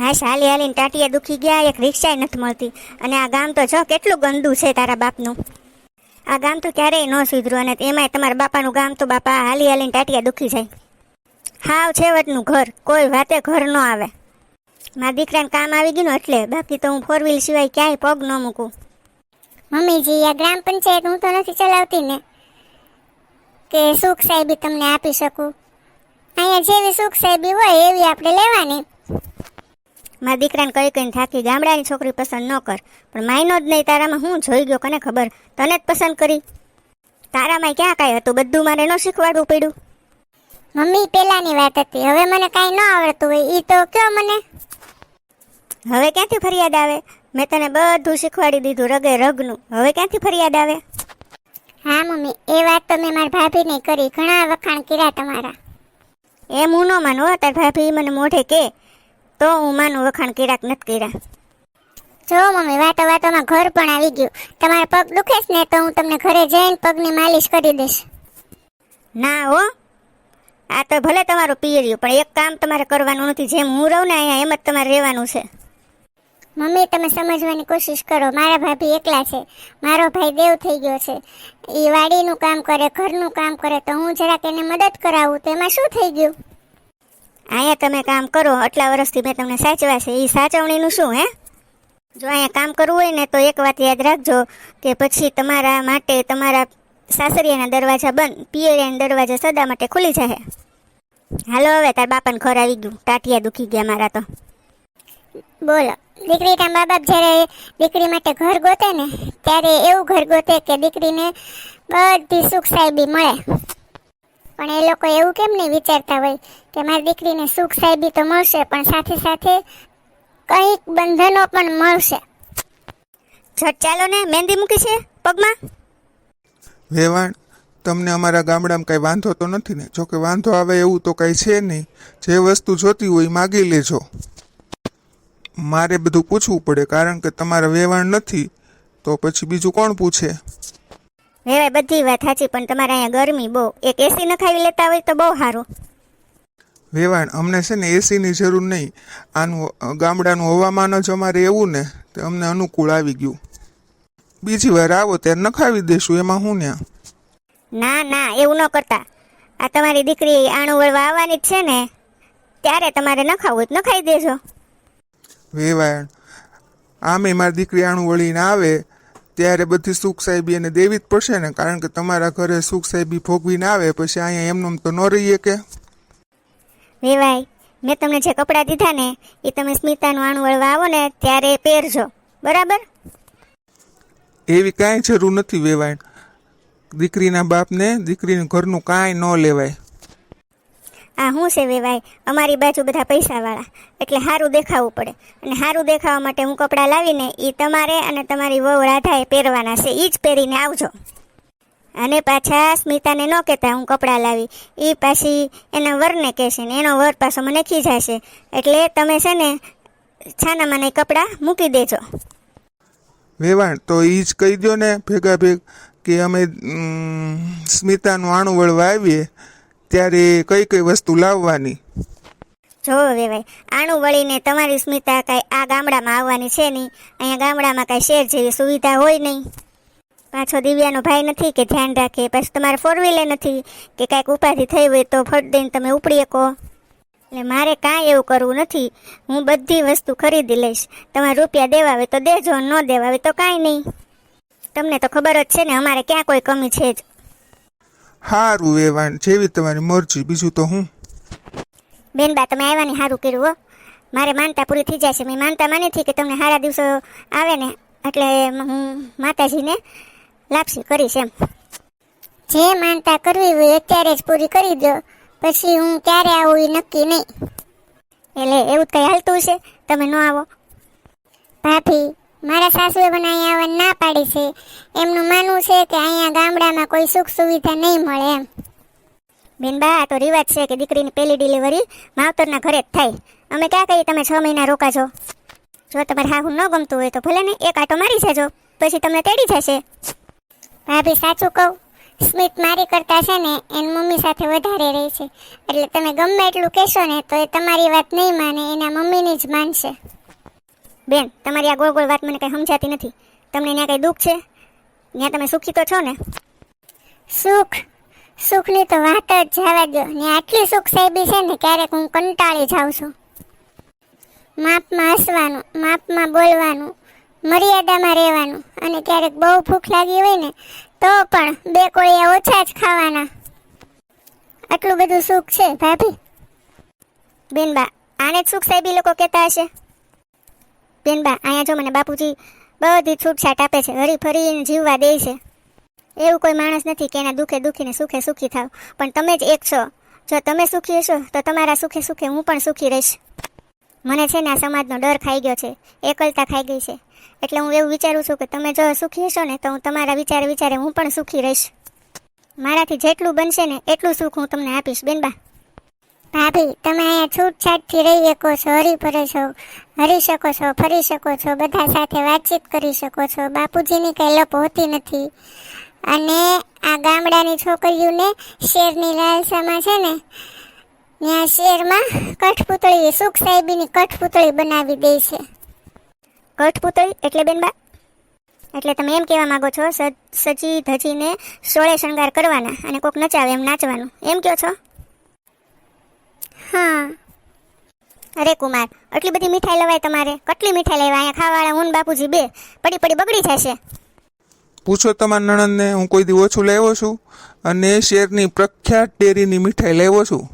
હાશ હાલી હાલીને ટાટિયા દુખી ગયા, એક રિક્ષાય નથી મળતી. અને આ ગામ તો જો કેટલું ગંદુ છે તારા બાપનું. આ ગામ તો ક્યારેય ન સુધર્યું અને એમાંય તમારા બાપાનું ગામ તો બાપા હાલી હાલીને ટાટિયા દુખી જાય. હાવ છેવટનું ઘર, કોઈ વાતે ઘર ન આવે. મારા દીકરાને કામ આવી ગયું એટલે, બાકી તો હું ફોર વ્હીલ સિવાય ક્યાંય પગ ન મૂકું. મમ્મીજી, આ ગ્રામ પંચાયત હું તો નથી ચલાવતી ને. કે સુખ સાહેબી તમને આપી શકું? અહીંયા જેવી સુખ સાહેબી હોય એવી આપણે લેવાની. મારા દીકરાને કઈ કઈને થાકી ગામડાની છોકરી પસંદ ન કર. પણ માયનો જ નહીં તારામાં હું જોઈ ગયો કને ખબર? તને જ પસંદ કરી. તારામાં ક્યાં કાંઈ હતું? બધું મારે ન શીખવાડવું પડ્યું. મમ્મી પેલાની વાત હતી. હવે મને કાંઈ ન આવડતું હોય. એ તો કયો મને? હવે ક્યાંથી ફરિયાદ આવે? મેં તને બધું શીખવાડી દીધું રગે રગનું. હવે ક્યાંથી ફરિયાદ આવે? હા મમ્મી. એ વાત તો મેં મારી ભાભીને કરી. ઘણા વખાણ કર્યા તમારા. એમ હું ન માનું તાર ભાભી મને મોઢે કે. તો હું માનું વખાણ કર્યા કે નથી કર્યા. જો મમ્મી વાતો વાતોમાં ઘર પણ આવી ગયું. તમારા પગ દુખે છે ને તો હું તમને ઘરે જઈને પગની માલિશ કરી દઈશ. ના હો. આ તો ભલે તમારું પિયર્યું પણ એક કામ તમારે કરવાનું નથી. જેમ હું રહું ને અહીંયા એમ જ તમારે રહેવાનું છે. મમ્મી તમે સમજવાની કોશિશ કરો. મારા ભાભી એકલા છે. મારો ભાઈ દેવ થઈ ગયો છે. એ વાડીનું કામ કરે ઘરનું કામ કરે તો હું જરાક એને મદદ કરાવું. તો એમાં શું થઈ ગયું? અહીંયા તમે કામ કરો, આટલા વર્ષથી મેં તમને સાચવ્યા છે. એ સાચવણીનું શું, હે? જો અહીંયા કામ કરવું હોય ને, તો એક વાત યાદ રાખજો કે પછી તમારા માટે તમારા સાસરિયાના દરવાજા બંધ, પિયરિયાના દરવાજા સદા માટે ખુલી જશે હાલો હવે, તાર બાપાને ઘર આવી ગયું. ટાટિયા દુખી ગયા મારા તો. બોલો દીકરીના મા બાપ જ્યારે દીકરી માટે ઘર ગોતે ને, ત્યારે એવું ઘર ગોતે કે દીકરીને બધી સુખ સાહેબી મળે. પણ એ લોકો એવું કેમ નહીં વિચારતા હોય કે મારી દીકરીને સુખ સાહેબી તો મળશે, પણ સાથે સાથે કંઈક બંધનો પણ મળશે. ઝટ ચાલો ને, મહેંદી મૂકી છે પગમાં? વેવાણ, તમને અમારા ગામડામાં કાંઈ વાંધો તો નથી ને? જોકે વાંધો આવે એવું તો કાંઈ છે નહીં. જે વસ્તુ જોતી હોય માગી લેજો. મારે બધું પૂછવું પડે, કારણ કે તમારા વેવાણ નથી, તો પછી બીજું કોણ પૂછે? વેવાય બધી વાત સાચી પણ તમારે અહીંયા ગરમી બહુ. એક એસી નખાવી લેતા હોય તો બહુ સારું. વેવાણ અમને છે ને એસીની જરૂર નહીં. આનું ગામડાનું હવામાન જ અમારે એવું ને તે અમને અનુકૂળ આવી ગયું. બીજી વાર આવો ત્યારે નખાવી દેશું એમાં હું ને ના ના એવું ન કરતા. આ તમારી દીકરી આણું વળવા આવવાની જ છે ને ત્યારે તમારે નખાવું નખાઈ દેજો. વેવાણ આમે મારી દીકરી આણું વળીને આવે ત્યારે બધી સુખ સાહેબી એને દેવી જ પડશે ને? કારણ કે તમારા ઘરે સુખ સાહેબી ભોગવીને આવે પછી અહીંયા એમનેમ તો ન રહીએ કે? વેવાય મેં તમને જે કપડાં દીધા ને એ તમે સ્મિતાનું આણું વળવા આવો ને ત્યારે પહેરજો. બરાબર? એવી કાંઈ જરૂર નથી વેવાય દીકરીના બાપને દીકરીનું ઘરનું કાંઈ ન લેવાય. આ શું છે વેવાય અમારી બાજુ બધા પૈસાવાળા. એટલે સારું દેખાવું પડે. અને સારું દેખાવા માટે હું કપડાં લાવીને એ તમારે અને તમારી વહુ રાધાએ પહેરવાના છે. એ જ પહેરીને આવજો. અને પાછા સ્મિતાને ન કહેતા હું કપડાં લાવી. એ પાછી એના વરને કહેશે ને, એનો વર પાછો મને ખીજાશે. એટલે તમે છે ને છાનામાં નહીં કપડાં મૂકી દેજો. વેવાણ, તો એ જ કહી દો ને ભેગા ભેગ કે અમે સ્મિતાનું આણું વળવા આવીએ. ત્યારે કઈ કઈ વસ્તુ લાવવાની? જો વેવાય આણું વળીને તમારી સ્મિતા કાંઈ આ ગામડામાં આવવાની છે નહીં. અહીંયા ગામડામાં કાંઈ શેર જેવી સુવિધા હોય નહીં. પાછો દિવ્યાનો ભાઈ નથી કે ધ્યાન રાખે, પછી તમારે ફોર વ્હીલર નથી કે કાંઈક ઉપાધિ થઈ હોય તો ફટ દઈને તમે ઉપડી શકો. એટલે મારે કાંઈ એવું કરવું નથી. હું બધી વસ્તુ ખરીદી લઈશ. તમારે રૂપિયા દેવા હોય તો દેજો, ન દેવા હોય તો કાંઈ નહીં. તમને તો ખબર જ છે ને, અમારે ક્યાં કોઈ કમી છે જ. સારું વેવાણ, જેવી તમારી મરજી. બીજું તો હું? બેન બા, તમે આવ્યા ને સારું કર્યું હો. મારે માનતા પૂરી થઈ જાય છે. મેં માનતા માની હતી કે તમને સારા દિવસો આવે ને, એટલે હું માતાજીને લાપસી કરીશ એમ. જે માનતા કરવી હોય અત્યારે જ પૂરી કરી દો. પછી હું ક્યારે આવું એ નક્કી નહીં. એટલે એવું કંઈ હાલતું છે તમે ન આવો. ભાભી મારા સાસુએ પણ અહીંયા આવવા ના પાડી છે. એમનું માનવું છે કે અહીંયા ગામડામાં કોઈ સુખ સુવિધા નહીં મળે એમ. બેન બા આ તો રિવાજ છે કે દીકરીની પહેલી ડિલિવરી માવતરના ઘરે જ થાય. અમે ક્યાં કહીએ તમે છ મહિના રોકાજો? જો તમારે હાહુ ન ગમતું હોય તો ભલે ને એક આટો મારી જજો. પછી તમને તેડી જશે. ભાભી સાચું કહું. સ્મિત મારી કરતા છે ને એની મમ્મી સાથે વધારે રહે છે. એટલે તમે ગમે એટલું કહેશો ને તો એ તમારી વાત નહીં માને એના મમ્મીની જ માનશે. બેન તમારી આ ગોળ ગોળ વાત મને કંઈ સમજાતી નથી. તમને ત્યાં કંઈ દુઃખ છે? ત્યાં તમે સુખી તો છો ને? સુખ? સુખની તો વાત જ જવા દો ને આટલી સુખ સાહેબી છે ને ક્યારેક હું કંટાળી જાઉં છું. માપમાં હસવાનું માપમાં બોલવાનું મર્યાદામાં રહેવાનું અને ક્યારેક બહુ ભૂખ લાગી હોય ને તો પણ બે કોળિયા ઓછા જ ખાવાના. આટલું બધું સુખ છે ભાભી? બેનબા આને જ સુખ સાહેબી લોકો કહેતા હશે. બેનબા અહીંયા જો મને બાપુજી બધી છૂટછાટ આપે છે, હરી ફરીને જીવવા દે છે. એવું કોઈ માણસ નથી કે એના દુઃખે દુઃખીને સુખે સુખી થાવ. પણ તમે જ એક છો. જો તમે સુખી હશો, તો તમારા સુખે સુખે હું પણ સુખી રહીશ. મને છે ને આ સમાજનો ડર ખાઈ ગયો છે, એકલતા ખાઈ ગઈ છે. એટલે હું એવું વિચારું છું કે તમે જો સુખી હશો ને, તો હું તમારા વિચારે વિચારે હું પણ સુખી રહીશ. મારાથી જેટલું બનશે ને, એટલું સુખ હું તમને આપીશ બેનબા ભાભી, તમે અહીંયા છૂટછાટથી રહી શકો છો, હરી ફરે છો, હરી શકો છો, ફરી શકો છો, બધા સાથે વાતચીત કરી શકો છો. બાપુજીની કંઈ લપ હોતી નથી. અને આ ગામડાની છોકરીઓને શેરની લાલસામાં છે ને, ત્યાં શેરમાં કઠપૂતળી, સુખ સાહેબીની કઠપૂતળી બનાવી દે છે. કઠપૂતળી? એટલે બેનબા એટલે તમે એમ કહેવા માંગો છો, સજી ધજીને સોળે શણગાર કરવાના અને કોક નચાવે એમ નાચવાનું. એમ કહો છો? હા. અરે કુમાર આટલી બધી મીઠાઈ લવાય તમારે? કેટલી મીઠાઈ લેવાય? અહીંયા ખાવાળા હું ને બાપુજી બે. પડી પડી બગડી જશે. પૂછો તમારા નણંદને હું કોઈ દી ઓછું લેવો છું અને શેરની પ્રખ્યાત ડેરીની મીઠાઈ લેવો છું.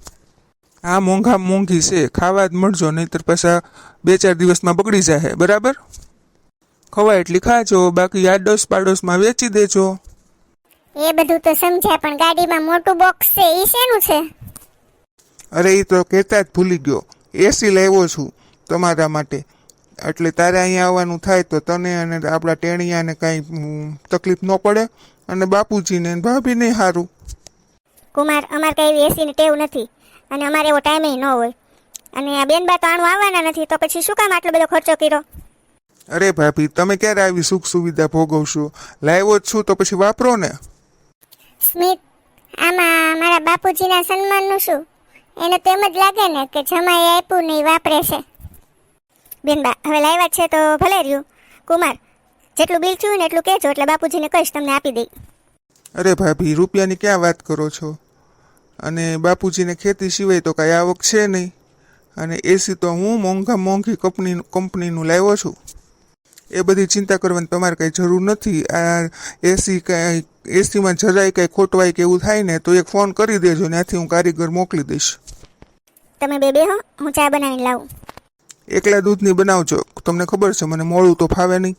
આ મોંઘા મોંઘી છે ખાવા જ મળજો નહીતર પાછા બે ચાર દિવસમાં બગડી જાય બરાબર? ખવાય એટલી ખાજો બાકી આડોશ પાડોશમાં વેચી દેજો. એ બધું તો સમજ્યા પણ ગાડીમાં મોટું બોક્સ છે એ શેનું છે? અરે એ તો કહેતા જ ભૂલી ગયો. એસી લાવ્યો છું તમારા માટે. એટલે તારે અહીંયા આવવાનું થાય તો તને અને આપણા ટેણિયાને કાંઈ તકલીફ ન પડે અને બાપુજીને ભાભીને સારું કુમાર અમારે કઈ એવી એસીની ટેવ નથી અને અમારે એવો ટાઈમે ન હોય. અને આ બેનબા તો આણું આવવાના નથી તો પછી શું કામ આટલો બધો ખર્ચો કર્યો? અરે ભાભી તમે ક્યારે આવી સુખ સુવિધા ભોગવશો? લાવ્યો જ છું તો પછી વાપરો ને. સ્મિત આમાં મારા બાપુજીના સન્માનનું શું? એને તો એમ જ લાગે ને કે જમાઈ આપ્યું નહીં વાપરે છે. બેનબા હવે લાવ્યા છે તો ભલે રહ્યું. કુમાર, જેટલું બિલ થયું ને એટલું કહેજો, એટલે બાપુજીને કહીશ, તમને આપી દઈ. અરે ભાભી, રૂપિયાની ક્યાં વાત કરો છો? અને બાપુજીને ખેતી સિવાય તો કાંઈ આવક છે નહીં. અને એસી તો હું મોંઘા મોંઘી કંપની કંપનીનું લાવ્યો છું. એ બધી ચિંતા કરવાની તમારે કાંઈ જરૂર નથી. આ એસી કાંઈ એસીમાં જરાય કંઈ ખોટવાય કે એવું થાય ને તો એક ફોન કરી દેજો ત્યાંથી હું કારીગર મોકલી દઈશ. તમે બે બે હો હું ચા બનાવીને લાવું. એકલા દૂધની બનાવજો. તમને ખબર છે મને મોડું તો ફાવે નહીં.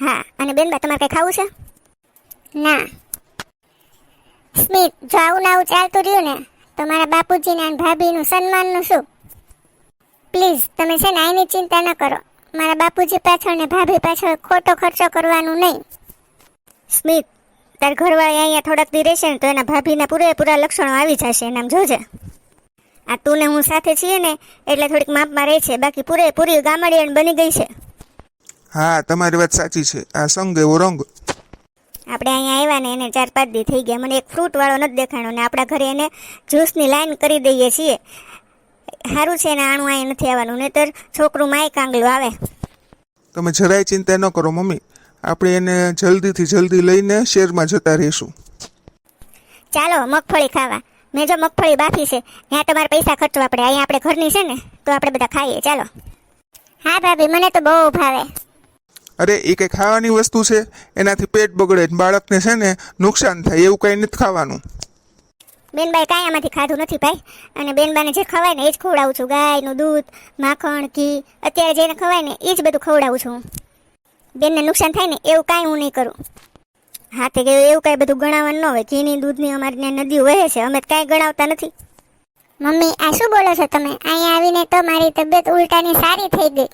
હા અને બેનબા તમારે કંઈ ખાવું છે? ના. સ્મિત જો આવું ને આવું ચાલતું રહ્યું ને તો મારા બાપુજીને અને ભાભીનું સન્માનનું શું? પ્લીઝ તમે છે ને આની ચિંતા ન કરો. મારા બાપુજી પાછળ ને ભાભી પાછળ ખોટો ખર્ચો કરવાનું નહીં. સ્મિત તાર ઘરવાળી અહીંયા થોડાક દી રહેશે ને તો એના ભાભીના પૂરેપૂરા લક્ષણો આવી જશે એનામ જોજે. આ તું ને હું સાથે છીએ ને એટલે થોડીક માપમાં રહે છે બાકી પૂરેપૂરી ગામડિયણ બની ગઈ છે. હા તમારી વાત સાચી છે આ સંગ એવો રંગ. આપણે અહીંયા આવ્યા ને એને ચાર પાંચ દી થઈ ગયા મને એક ફ્રૂટ વાળો નથી દેખાણો ને આપણા ઘરે એને જ્યુસની લાઈન કરી દઈએ છીએ. સારું છે ને આણું અહીંયા નથી આવવાનું નહીતર છોકરું માય કાંગલું આવે. તમે જરાય ચિંતા ન કરો મમ્મી. આપણે એને જલ્દીથી જલ્દી લઈને શેરમાં જતા રહીશું. ચાલો મગફળી ખાવા. મેં જો મગફળી બાફી છે ત્યાં તમારે પૈસા ખર્ચવા પડે. અહીંયા આપણે ઘરની છે ને તો આપણે બધા ખાઈએ. ચાલો. હા ભાભી મને તો બહુ ભાવે. અરે એ કંઈ ખાવાની વસ્તુ છે? એનાથી પેટ બગડે બાળકને છે ને નુકસાન થાય એવું કંઈ નથી ખાવાનું. બેનબાઈ કાંઈ આમાંથી ખાધું નથી ભાઈ. અને બેનબાને જે ખવાય ને એ જ ખવડાવું છું. ગાયનું દૂધ માખણ ઘી અત્યારે જેને ખવાય ને એ જ બધું ખવડાવું છું બેનને નુકસાન થાય ને એવું કાંઈ હું નહીં કરું. હા તે કે એવું કાંઈ બધું ગણાવવાનું ન હોય. ઘીની દૂધની અમારી ત્યાં નદીઓ વહે છે. અમે કાંઈ ગણાવતા નથી. મમ્મી આ શું બોલો છો તમે? અહીંયા આવીને તો મારી તબિયત ઉલટાની સારી થઈ ગઈ.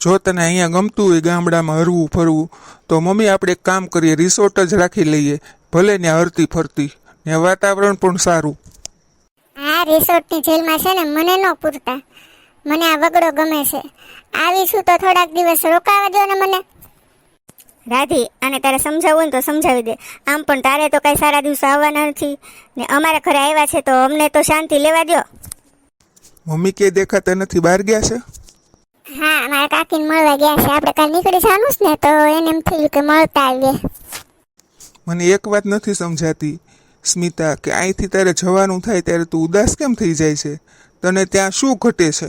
જો તને અહીંયા ગમતું હોય ગામડામાં હરવું ફરવું તો મમ્મી આપણે એક કામ કરીએ રિસોર્ટ જ રાખી લઈએ. ભલે ને હરતી ફરતી. ને વાતાવરણ પણ સારું. આ રિસોર્ટની જેલમાં છે ને મને ન પૂરતા. મને આ વગડો ગમે છે. આવીશું તો થોડાક દિવસ રોકાવા દો ને મને. રાધી આને તારે સમજાવવું ને તો સમજાવી દે. આમ પણ તારે તો કાંઈ સારા દિવસો આવવાના નથી. ને અમારા ઘરે આવ્યા છે તો અમને તો શાંતિ લેવા દ્યો. મમ્મી કે દેખાતા નથી બહાર ગયા છે? હા મારા કાકીને મળવા ગયા છે. આપણે કાલ નીકળી જવાનું છે ને તો એને એમ થયું કે મળતા આવીએ. મને એક વાત નથી સમજાતી. સ્મિતા કે અહીંથી તારે જવાનું થાય ત્યારે તું ઉદાસ કેમ થઈ જાય છે? તને ત્યાં શું ઘટે છે?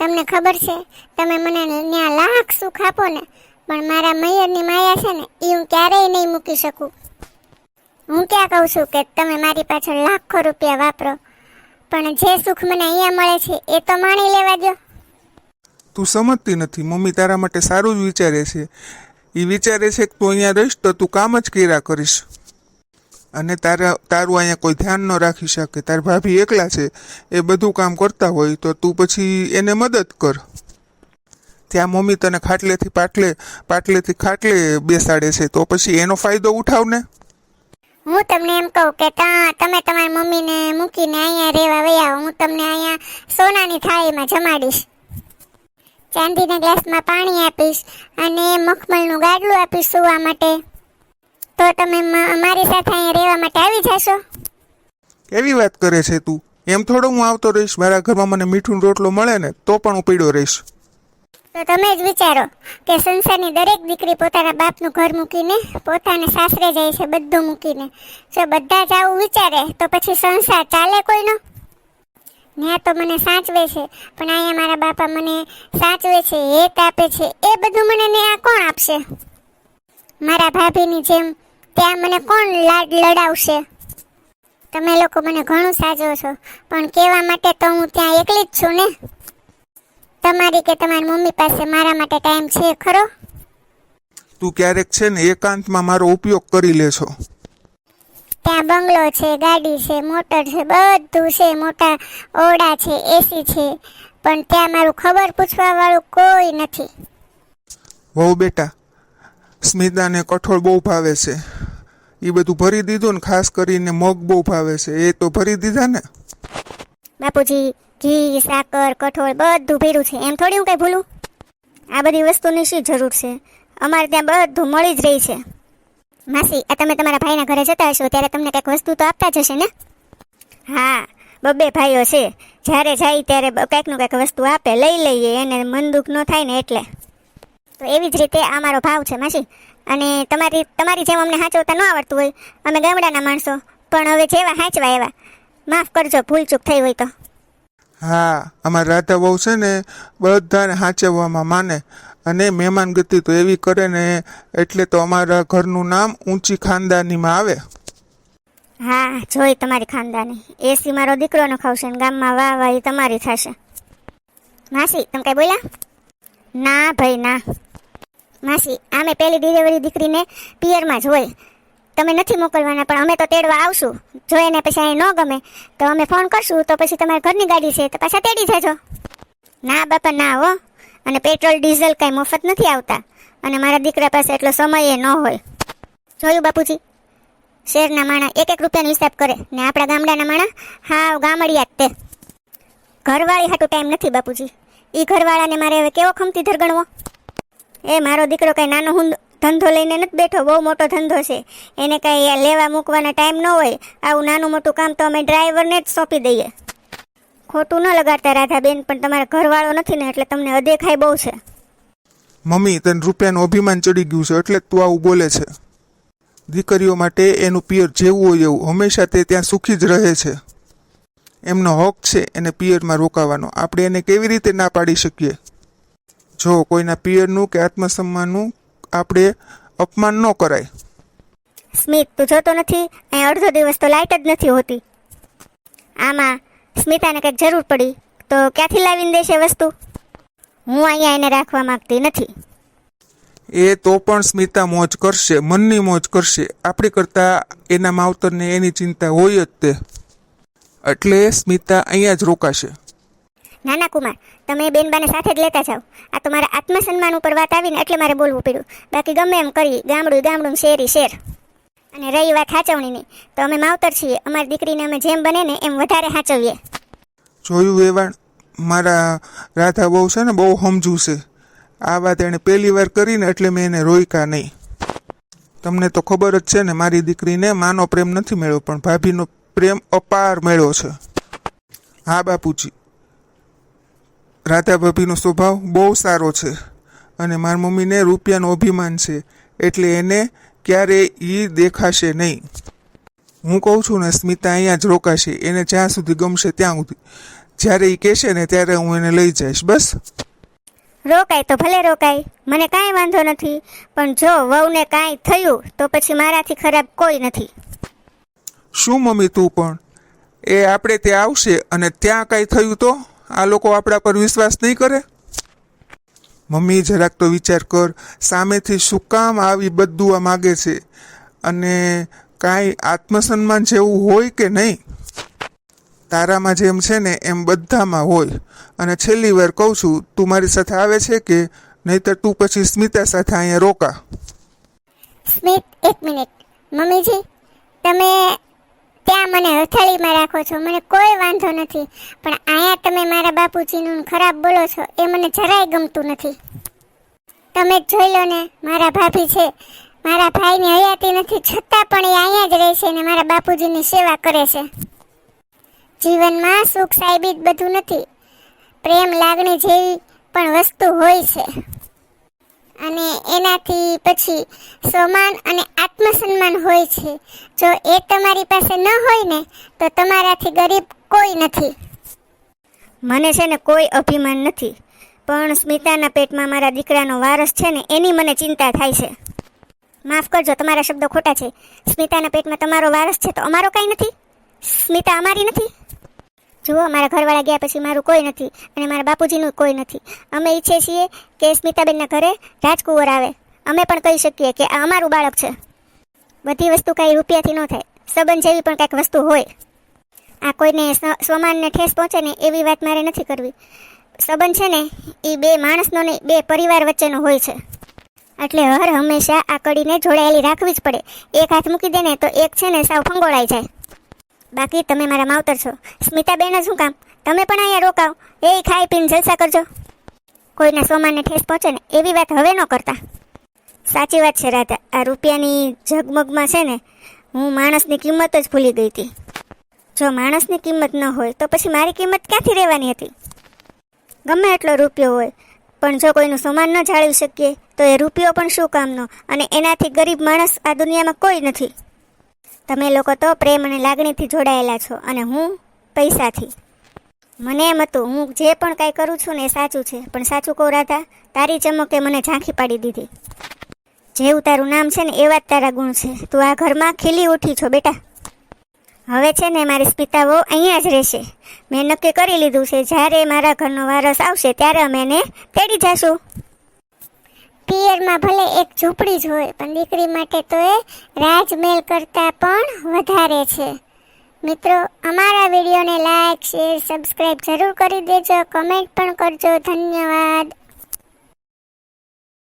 તમને ખબર છે, તમે મને ત્યાં લાખ સુખ આપો ને, પણ મારા મૈયરની માયા છે ને એ હું ક્યારેય નહીં મૂકી શકું. હું ક્યાં કહું છું કે તમે મારી પાછળ લાખો રૂપિયા વાપરો, પણ જે સુખ મને અહીંયા મળે છે, એ તો માણી લેવા દો તું સમજતી નથી, મમ્મી તારા માટે સારું જ વિચારે છે. એ વિચારે છે કે તું અહીંયા રહીશ તો તું કામ જ કર્યા કરીશ. અને તારા તારું અહીંયા કોઈ ધ્યાન ન રાખી શકે. તાર ભાભી એકલા છે. એ બધું કામ કરતા હોય તો તું પછી એને મદદ કર. ત્યાં મમ્મી તને ખાટલેથી પાટલે પાટલેથી ખાટલે બેસાડે છે. તો પછી એનો ફાયદો ઉઠાવ ને. હું તમને એમ કહું કે તમે તમારી મમ્મીને મૂકીને અહીંયા રહેવા વયા હું તમને અહીંયા સોનાની થાળીમાં જમાડીશ. ચાંદીના ગ્લાસમાં પાણી આપીશ અને મખમલનું ગાડલું આપીશ સુવા માટે. તો તમે અમારી મારી સાથે અહીંયા રહેવા માટે આવી જશો? એવી વાત કરે છે તું? એમ થોડો હું આવતો રહીશ મારા ઘરમાં મને મીઠું રોટલો મળે ને તો પણ હું પીડ્યો રહીશ. તો તમે જ વિચારો કે સંસારની દરેક દીકરી પોતાના બાપનું ઘર મૂકીને પોતાને સાસરે જાય છે બધું મૂકીને. જો બધા જ આવું વિચારે તો પછી સંસાર ચાલે કોઈનો? ત્યાં તો મને સાચવે છે પણ અહીંયા મારા બાપા મને સાચવે છે હેત આપે છે એ બધું મને ને આ કોણ આપશે? મારા ભાભીની જેમ ત્યાં મને કોણ લાડ લડાવશે? તમે લોકો મને ઘણું સાજો છો પણ કહેવા માટે તો હું ત્યાં એકલી જ છું ને? તમારી કે તમારી મમ્મી પાસે મારા માટે ટાઈમ છે ખરો? તું ક્યારેક છે ને એકાંતમાં મારો ઉપયોગ કરી લેશો ત્યાં બંગલો છે ગાડી છે મોટર છે બધું છે મોટા ઓરડા છે એસી છે પણ ત્યાં મારું ખબર પૂછવા વાળું કોઈ નથી. વહુ બેટા સ્મિતાને કઠોળ બહુ ભાવે છે. એ બધું ભરી દીધું ને ખાસ કરીને મગ બહુ ભાવે છે. એ તો ભરી દીધા ને? બાપુજી, ઘી, સાકર, કઠોળ બધું ભેરું છે. એમ થોડી હું કઈ ભૂલું? આ બધી વસ્તુની શી જરૂર છે? અમારે ત્યાં બધું મળી જ રહી છે. માસી, આ તમે તમારા ભાઈના ઘરે જતા હશો ત્યારે તમને કંઈક વસ્તુ તો આપતા જ હશે ને? હા, બબ્બે ભાઈઓ છે. જ્યારે જાય ત્યારે કંઈકનું કંઈક વસ્તુ આપે, લઈ લઈએ, એને મન દુઃખ ન થાય ને એટલે. તો એવી જ રીતે આ મારો ભાવ છે, માસી. અને તમારી તમારી જેમ અમને સાચવતા ન આવડતું હોય. અમે ગામડાના માણસો પણ હવે જેવા સાચવા એવા. માફ કરજો ભૂલ ચૂક થઈ હોય તો. હા અમારા રાધા બહુ છે ને બધાને સાચવવામાં માને. અને મહેમાન ગતિ તો એવી કરે ને એટલે તો અમારા ઘરનું નામ ઊંચી ખાનદાનીમાં આવે. હા જોઈ તમારી ખાનદાની. એસી મારો દીકરોનો ખાવશે ને ગામમાં વાહ વાહ તમારી થશે. માસી તમે કઈ બોલ્યા? ના ભાઈ ના. માસી, આમે પહેલી ડિલિવરી દીકરીને પિયરમાં જ હોય. તમે નથી મોકલવાના, પણ અમે તો તેડવા આવશું. જો એને પછી અહીં ન ગમે. તો અમે ફોન કરશું, તો પછી તમારા ઘરની ગાડી છે, તો પાછા તેડી જજો. ના બાપા, ના હો. અને પેટ્રોલ, ડીઝલ કાંઈ મફત નથી આવતા. અને મારા દીકરા પાસે એટલો સમય ન હોય. જોયું બાપુજી? શહેરના માણા એક એક રૂપિયાનો હિસાબ કરે. ને આપણા ગામડાના માણા હાવ ગામડિયા જ તે. ઘરવાળી હાટું ટાઈમ નથી બાપુજી. એ ઘરવાળાને મારે હવે કેવો ખમતી ધરગણવો? એ મારો દીકરો કાંઈ નાનો હું ધંધો લઈને નથી બેઠો, બહુ મોટો ધંધો છે. એને કાંઈ લેવા મૂકવાના ટાઈમ ન હોય, આવું નાનું મોટું કામ તો અમે ડ્રાઈવરને જ સોંપી દઈએ. ખોટું ન લગાડતા રાધાબેન, પણ તમારા ઘરવાળો નથી ને, એટલે તમને અદેખાય બહુ છે. મમ્મી, તને રૂપિયાનું અભિમાન ચડી ગયું છે, એટલે તું આવું બોલે છે. દીકરીઓ માટે એનું પિયર જેવું હોય એવું, હંમેશા તે ત્યાં સુખી જ રહે છે. એમનો હક છે એને પિયરમાં રોકાવાનો. આપણે એને કેવી રીતે ના પાડી શકીએ? જો કોઈના પિયરનું કે આત્મસન્માનનું આપણે અપમાન ન કરાય. સ્મિત તું જોતો નથી? અહીં અડધો દિવસ તો લાઇટ જ નથી હોતી. આમાં સ્મિતાને કંઈક જરૂર પડી તો ક્યાંથી લાવીને દેશે વસ્તુ? હું અહીંયા એને રાખવા માંગતી નથી. એ તો પણ સ્મિતા મોજ કરશે મનની મોજ કરશે. આપણી કરતાં એના માવતરને એની ચિંતા હોય જ તે. એટલે સ્મિતા અહીંયા જ રોકાશે. નાના કુમાર તમે બેનબાને સાથે જ લેતા જાઓ. આ તો મારા આત્મસન્માન ઉપર વાત આવીને એટલે મારે બોલવું પડ્યું. બાકી ગમે એમ કરી ગામડું ગામડું શેરી શેર. અને રહી વાત હાચવણીની તો અમે માવતર છીએ, અમારી દીકરીને અમે જેમ બને ને એમ વધારે હાચવીએ જોયું વેવાણ મારા રાધા બહુ છે ને, બહુ સમજુ છે. આ વાત એણે પહેલી વાર કરીને એટલે મેં એને રોયકા નહીં. તમને તો ખબર જ છે ને, મારી દીકરીને માનો પ્રેમ નથી મળ્યો, પણ ભાભીનો પ્રેમ અપાર મળ્યો છે. હા, બાપુજી. રાધા ભાભીનો સ્વભાવ બહુ સારો છે અને મારી મમ્મીને રૂપિયાનો અભિમાન છે. એટલે એને ક્યારેય એ દેખાશે નહીં. હું કહું છું ને સ્મિતા અહીંયા જ રોકાશે. એને જ્યાં સુધી ગમશે ત્યાં સુધી. જ્યારે એ કહેશે ને ત્યારે હું એને લઈ જઈશ. બસ. રોકાય તો ભલે રોકાય. મને કાંઈ વાંધો નથી. પણ જો વહુને કાંઈ થયું તો પછી મારાથી ખરાબ કોઈ નથી. શું મમ્મી તું પણ? એ આપણે ત્યાં આવશે અને ત્યાં કાંઈ થયું તો? આ લોકો આપણા પર વિશ્વાસ નહીં કરે? મમ્મી, જરાક તો વિચાર કર. સામેથી શું કામ આવી બધું આ માગે છે? અને કાંઈ આત્મસન્માન જેવું હોય કે નહીં? તારામાં જેમ છે ને, એમ બધામાં હોય. અને છેલ્લી વાર કહું છું, તું મારી સાથે આવે છે કે નહીતર તું પછી સ્મિતા સાથે અહીંયા રોકા? સ્મિત, એક મિનિટ. મમ્મીજી, તમે ત્યાં મને હથેળીમાં રાખો છો, મને કોઈ વાંધો નથી. પણ અહીંયા તમે મારા બાપુજીનું ખરાબ બોલો છો, એ મને જરાય ગમતું નથી. તમે જોઈ લો ને, મારા ભાભી છે. મારા ભાઈની હયાતી નથી, છતાં પણ એ અહીંયા જ રહે છે ને મારા બાપુજીની સેવા કરે છે. જીવનમાં સુખ સાહેબી જ બધું નથી. પ્રેમ લાગણી જેવી પણ વસ્તુ હોય છે. અને એનાથી પછી સમાન અને આત્મસન્માન હોય છે. જો એ તમારી પાસે ન હોય ને, તો તમારાથી ગરીબ કોઈ નથી. મને છે ને કોઈ અભિમાન નથી. પણ સ્મિતાના પેટમાં મારા દીકરાનો વારસ છે ને, એની મને ચિંતા થાય છે. માફ કરજો, તમારા શબ્દો ખોટા છે. સ્મિતાના પેટમાં તમારો વારસ છે તો અમારો કાંઈ નથી? સ્મિતા અમારી નથી? જુઓ, મારા ઘરવાળા ગયા પછી મારું કોઈ નથી અને મારા બાપુજીનું કોઈ નથી. અમે ઈચ્છીએ છીએ કે સ્મિતાબેનના ઘરે રાજકુંવર આવે. અમે પણ કહી શકીએ કે આ અમારું બાળક છે. બધી વસ્તુ કાંઈ રૂપિયાથી ન થાય. સંબંધ જેવી પણ કાંઈક વસ્તુ હોય. આ કોઈને સ્વ- સ્વમાનને ઠેસ પહોંચે ને એવી વાત મારે નથી કરવી. સંબંધ છે ને એ બે માણસનો નહીં બે પરિવાર વચ્ચેનો હોય છે. એટલે હર હંમેશા આ કડીને જોડાયેલી રાખવી જ પડે. એક હાથ મૂકી દે ને તો એક છે ને સાવ ફંગોળાઈ જાય. બાકી તમે મારા માવતર છો. સ્મિતાબેન શું કામ? તમે પણ અહીંયા રોકાવ. એ ખાઈ પીને જલસા કરજો. કોઈના સોમાનને ઠેસ પહોંચે ને એવી વાત હવે ન કરતા. સાચી વાત છે, રાધા. આ રૂપિયાની ઝગમગમાં છે ને, હું માણસની કિંમત જ ભૂલી ગઈ હતી. જો માણસની કિંમત ન હોય, તો પછી મારી કિંમત ક્યાંથી રહેવાની હતી? ગમે એટલો રૂપિયો હોય, પણ જો કોઈનું સમાન ન જાળવી શકીએ, તો એ રૂપિયો પણ શું કામનો? અને એનાથી ગરીબ માણસ આ દુનિયામાં કોઈ નથી. તમે લોકો તો પ્રેમ અને લાગણીથી જોડાયેલા છો અને હું પૈસાથી. મને એમ હતું, હું જે પણ કાંઈ કરું છું ને એ સાચું છે, પણ સાચું કહું રાધા, તારી ચમકે મને ઝાંખી પાડી દીધી. જેવું તારું નામ છે ને એવા જ તારા ગુણ છે. તું આ ઘરમાં ખીલી ઉઠી છો બેટા. હવે છે ને મારી વહુ અહીંયા જ રહેશે. મેં નક્કી કરી લીધું છે, જ્યારે મારા ઘરનો વારસ આવશે, ત્યારે અમે એને તેડી જાશું. પિયરમાં ભલે એક ઝૂંપડી જ હોય, પણ દીકરી માટે તો એ રાજમહેલ કરતાં પણ વધારે છે. મિત્રો, અમારા વિડીયોને લાઈક, શેર સબસ્ક્રાઈબ જરૂર કરી દેજો, કમેન્ટ પણ કરજો. ધન્યવાદ.